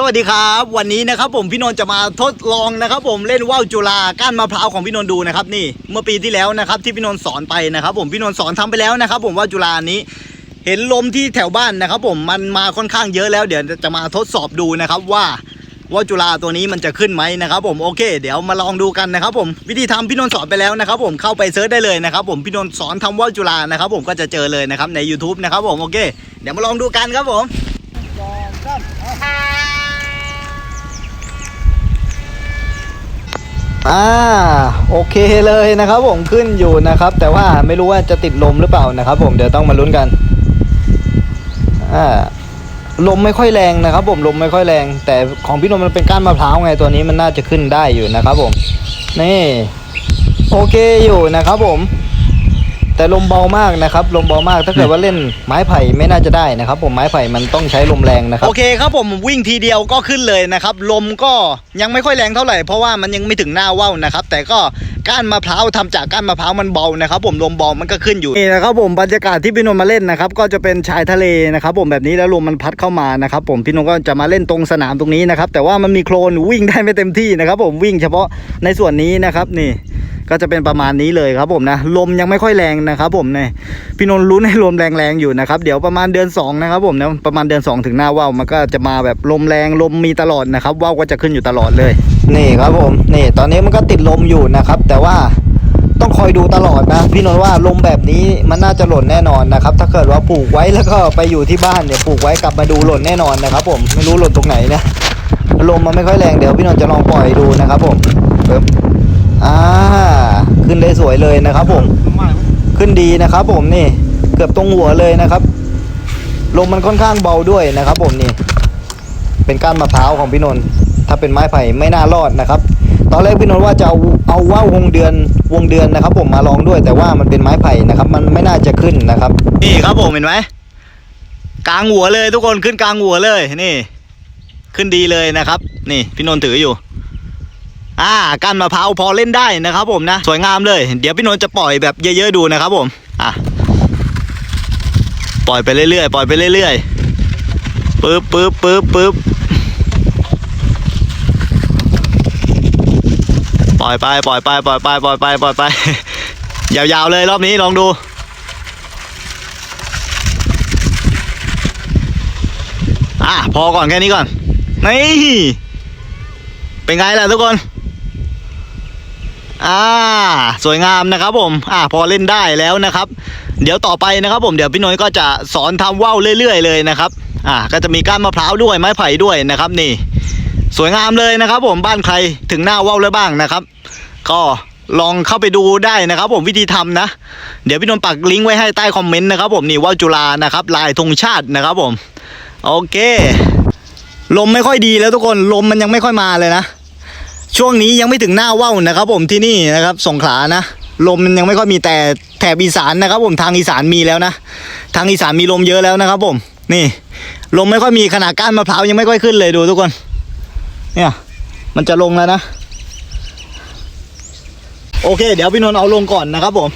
สวัสดีครับ วันนี้นะครับผมพี่นนท์จะมาทดลองนะครับ ผมเล่นว่าวจุฬาก้านมะพร้าวของพี่นนท์ดูนะครับนี่เมื่อปีที่แล้วนะครับที่พี่นนท์สอนไปนะครับ ผมพี่นนท์สอนทำไปแล้วนะครับ ผมว่าวจุฬานี้ เห็นลมที่แถวบ้านนะครับ ผมมันมาค่อนข้างเยอะแล้ว เดี๋ยวจะมาทดสอบดูนะครับว่าว่าวจุฬาตัวนี้มันจะขึ้นไหมนะครับ ผมโอเค เดี๋ยวมาลองดูกันนะครับ ผมวิธีทำพี่นนท์สอนไปแล้วนะครับ ผมเข้าไปเซิร์ชได้เลยนะครับ ผมพี่นนท์สอนทำว่าวจุฬานะครับ ผมก็จะเจอเลยนะครับใน YouTube นะครับ ผมโอเค เดี๋ยวมาลองดูกันครับผม อ่าโอเคเลยนะครับผมขึ้นอยู่นะครับ แต่ว่าไม่รู้ว่าจะติดลมหรือเปล่านะครับ ผมเดี๋ยวต้องมาลุ้นกันอ่าลมไม่ค่อยแรงนะครับ ผมลมไม่ค่อยแรง แต่ของพี่นมมันเป็นก้านมะพร้าวไงตัวนี้มันน่าจะขึ้นได้อยู่นะครับ ผมนี่โอเคอยู่นะครับผม แต่ลมเบามากนะครับ ลมเบามากถ้าเกิดว่าเล่นไม้ไผ่ไม่น่าจะได้นะครับ ผมไม้ไผ่มันต้องใช้ลมแรงนะครับโอเคครับผมวิ่งทีเดียวก็ขึ้นเลยนะครับ ลมก็ยังไม่ค่อยแรงเท่าไหร่เพราะว่ามันยังไม่ถึงหน้าว่าวนะครับ แต่ก็ก้านมะพร้าวทำจากก้านมะพร้าวมันเบานะครับ ผมลมเบามันก็ขึ้นอยู่นี่นะครับผมบรรยากาศที่พี่นนท์มาเล่นนะครับก็จะเป็นชายทะเลนะครับ ผมแบบนี้แล้วลมมันพัดเข้ามานะครับ ผมพี่นนท์ก็จะมาเล่นตรงสนามตรงนี้นะครับแต่ว่ามันมีโคลนวิ่งได้ไม่เต็มที่นะครับ ผมวิ่งเฉพาะในส่วนนี้นะครับนี่ ก็จะเป็นประมาณนี้เลยครับผมนะลมยังไม่ค่อยแรงนะครับผมเนี่ยพี่นนท์ลุ้ให้ลมแรงๆอยู่นะครับเดี๋ยวประมาณเดือน2นะครับผมนะประมาณเดือน 2 ถึงหน้าว่าวมันก็จะมาแบบลมแรงลมมีตลอดนะครับว่าวก็จะขึ้นอยู่ตลอดเลย นี่ครับผมนี่ตอนนี้มันก็ติดลมอยู่นะครับ แต่ว่าต้องคอยดูตลอดนะพี่นนท์ว่าลมแบบนี้มันน่าจะหล่นแน่นอนนะครับ ถ้าเกิดว่าปลูกไว้แล้วก็ไปอยู่ที่บ้านเนี่ยปลูกไว้กลับมาดูหล่นแน่นอนนะครับ ผมไม่รู้หล่นตรงไหนนะลมมันไม่ค่อยแรงเดี๋ยวพี่นนท์จะลองปล่อยดูนะครับผม อ่า ขึ้นได้สวยเลยนะครับผม ขึ้นดีนะครับผมนี่ เกือบตรงหัวเลยนะครับ ลมมันค่อนข้างเบาด้วยนะครับ ผมนี่ เป็นก้านมะพร้าวของพี่นนท์ ถ้าเป็นไม้ไผ่ไม่น่ารอดนะครับ ตอนแรกพี่นนท์ว่าจะเอาเอาว่าววงเดือนวงเดือนนะครับ ผมมาลองด้วยแต่ว่ามันเป็นไม้ไผ่นะครับ มันไม่น่าจะขึ้นนะครับ นี่ครับผมเห็นไหมกลางหัวเลยทุกคนขึ้นกลางหัวเลยนี่ ขึ้นดีเลยนะครับ นี่พี่นนท์ถืออยู่ อ่าก้านมะพร้าวพอเล่นได้นะครับผมนะ สวยงามเลย เดี๋ยวพี่นนท์จะปล่อยแบบเยอะๆดูนะครับผมอะปล่อยไปเรื่อยๆปล่อยไปเรื่อยๆปึ๊บปึ๊บปึ๊บปึ๊บปล่อยไปปล่อยไปปล่อยไปปล่อยไปปล่อยไป ยาวๆเลยรอบนี้ลองดูอะพอก่อนแค่นี้ก่อนนี่เป็นไงล่ะทุกคน อ่า สวยงามนะครับผม อ่า พอเล่นได้แล้วนะครับ เดี๋ยวต่อไปนะครับ ผมเดี๋ยวพี่น้อยก็จะสอนทำว่าวเรื่อย ๆ เลยนะครับ อ่า ก็จะมีก้านมะพร้าวด้วยไม้ไผ่ด้วยนะครับ นี่ สวยงามเลยนะครับ ผมบ้านใครถึงหน้าว่าวแล้วบ้างนะครับ ก็ลองเข้าไปดูได้นะครับ ผมวิธีทำนะ เดี๋ยวพี่นนท์ปักลิงก์ไว้ให้ใต้คอมเมนต์นะครับ ผมนี่ว่าวจุฬานะครับ ลายธงชาตินะครับ ผม โอเค ลมไม่ค่อยดีแล้วทุกคนลมมันยังไม่ค่อยมาเลยนะ ช่วงนี้ยังไม่ถึงหน้าว่าวนะครับ ผมที่นี่นะครับสงขลานะลมมันยังไม่ค่อยมีแต่แถบอีสานนะครับ ผมทางอีสานมีแล้วนะทางอีสานมีลมเยอะแล้วนะครับ ผม นี่ ลมไม่ค่อยมีขนาดก้านมะพร้าวยังไม่ค่อยขึ้นเลยดูทุกคน เนี่ย มันจะลงแล้วนะ โอเค เดี๋ยวพี่นนท์เอาลงก่อนนะครับผม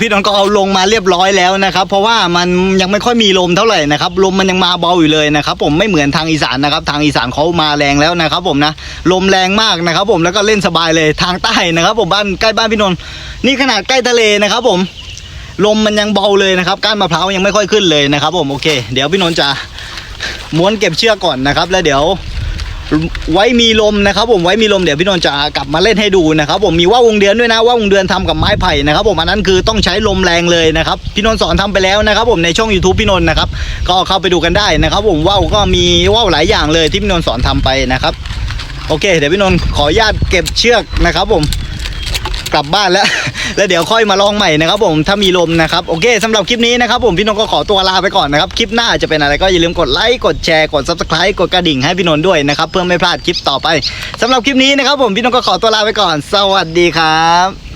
พี่นนท์ก็เอาลงมาเรียบร้อยแล้วนะครับ เพราะว่ามันยังไม่ค่อยมีลมเท่าไหร่นะครับลมมันยังมาเบาอยู่เลยนะครับ ผมไม่เหมือนทางอีสานนะครับทางอีสานเขามาแรงแล้วนะครับ ผมนะลมแรงมากนะครับ ผมแล้วก็เล่นสบายเลยทางใต้นะครับ ผมบ้านใกล้บ้านพี่นนท์นี่ขนาดใกล้ทะเลนะครับ ผมลมมันยังเบาเลยนะครับก้านมะพร้าวยังไม่ค่อยขึ้นเลยนะครับ ผมโอเค เดี๋ยวพี่นนท์จะม้วนเก็บเชือกก่อนนะครับ แล้วเดี๋ยว ไว้มีลมนะครับ ผมไว้มีลมเดี๋ยวพี่นนท์จะกลับมาเล่นให้ดูนะครับ ผมมีว่าวงเดือนด้วยนะว่าวงเดือนทำกับไม้ไผ่นะครับ ผมอันนั้นคือต้องใช้ลมแรงเลยนะครับพี่นนท์สอนทำไปแล้วนะครับ ผมในช่อง YouTube พี่นนท์นะครับก็เข้าไปดูกันได้นะครับ ผมว่าวก็มีว่าวหลายอย่างเลยที่พี่นนท์สอนทำไปนะครับ โอเค เดี๋ยวพี่นนท์ขออนุญาตเก็บเชือกนะครับ ผม กลับบ้านแล้ว แล้วเดี๋ยวค่อยมาลองใหม่นะครับผมถ้ามีลมนะครับโอเคสำหรับคลิปนี้นะครับผมพี่นนท์ก็ขอตัวลาไปก่อนนะครับคลิปหน้าจะเป็นอะไรก็อย่าลืมกดไลค์กดแชร์กด subscribe กดกระดิ่งให้พี่นนท์ด้วยนะครับเพื่อไม่พลาดคลิปต่อไปสำหรับคลิปนี้นะครับผมพี่นนท์ก็ขอตัวลาไปก่อน สวัสดีครับ